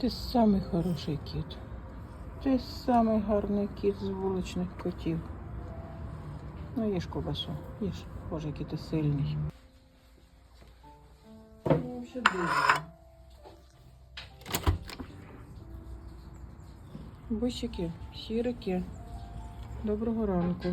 Ти самий хороший кіт. Ти самий гарний кіт з вуличних котів. Ну, їж ковбасу, їж. Боже, який ти сильний. Ну, ще дуже. Бусики, сірики. Доброго ранку.